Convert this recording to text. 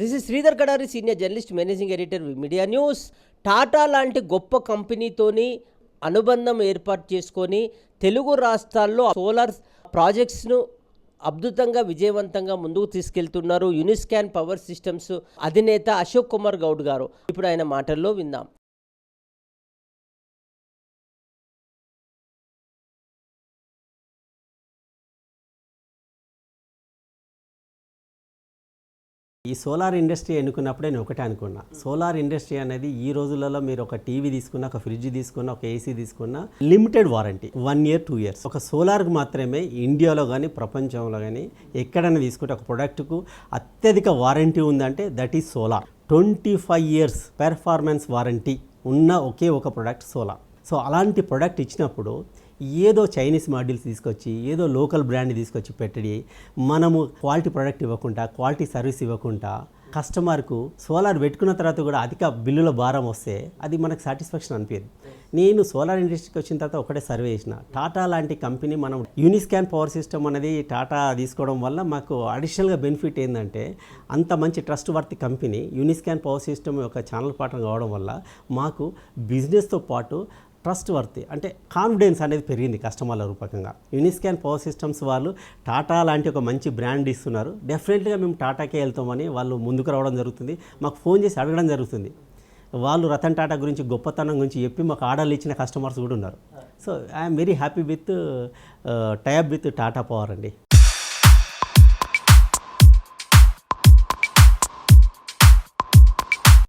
This is Sridhar Kadari senior journalist managing editor media news Tata లాంటి గొప్ప కంపెనీతోని అనుబంధం ఏర్పాటు చేసుకొని తెలుగు రాష్ట్రాల్లో సోలార్ ప్రాజెక్ట్స్ను అద్భుతంగా విజయవంతంగా ముందుకు తీసుకెళ్తున్నారు. యునిస్కాన్ పవర్ సిస్టమ్స్ అధినేత అశోక్ కుమార్ గౌడ్ గారు. ఇప్పుడు ఆయన మాటల్లో విందాం. ఈ సోలార్ ఇండస్ట్రీ ఎన్నుకున్నప్పుడే నేను ఒకటే అనుకున్నా. సోలార్ ఇండస్ట్రీ అనేది ఈ రోజులలో మీరు ఒక టీవీ తీసుకున్న ఒక ఫ్రిడ్జ్ తీసుకున్న ఒక ఏసీ తీసుకున్న limited warranty. One year two years. ఒక సోలార్కి మాత్రమే ఇండియాలో కానీ ప్రపంచంలో కానీ ఎక్కడైనా తీసుకుంటే ఒక ప్రొడక్ట్కు అత్యధిక వారంటీ ఉందంటే that is solar. Twenty five years performance warranty ఉన్న ఒకే ఒక ప్రొడక్ట్ సోలార్. సో అలాంటి ప్రొడక్ట్ ఇచ్చినప్పుడు ఏదో చైనీస్ మాడ్యూల్స్ తీసుకొచ్చి ఏదో లోకల్ బ్రాండ్ తీసుకొచ్చి పెట్టడి మనము క్వాలిటీ ప్రోడక్ట్ ఇవ్వకుండా క్వాలిటీ సర్వీస్ ఇవ్వకుండా కస్టమర్కు సోలార్ పెట్టుకున్న తర్వాత కూడా అధిక బిల్లుల భారం వస్తే అది మనకు సాటిస్ఫాక్షన్ అనిపించదు నేను సోలార్ ఇండస్ట్రీకి వచ్చిన తర్వాత ఒకటే సర్వే చేసిన. టాటా లాంటి కంపెనీ మనం యూనిస్కాన్ పవర్ సిస్టమ్ అనేది టాటా తీసుకోవడం వల్ల మాకు అడిషనల్గా బెనిఫిట్ ఏంటంటే అంత మంచి trustworthy company Uniscan power system యొక్క ఛానల్ పార్ట్నర్ కావడం వల్ల మాకు బిజినెస్తో పాటు ట్రస్ట్ వర్తి అంటే కాన్ఫిడెన్స్ అనేది పెరిగింది కస్టమర్ల రూపకంగా. యూనిస్కాన్ పవర్ సిస్టమ్స్ వాళ్ళు టాటా లాంటి ఒక మంచి బ్రాండ్ ఇస్తున్నారు. డెఫినెట్గా మేము టాటాకే వెళ్తామని వాళ్ళు ముందుకు రావడం జరుగుతుంది. మాకు ఫోన్ చేసి అడగడం జరుగుతుంది. వాళ్ళు రతన్ టాటా గురించి గొప్పతనం గురించి చెప్పి మాకు ఆర్డర్లు ఇచ్చిన కస్టమర్స్ కూడా ఉన్నారు. So I'm very happy with type with Tata power అండి.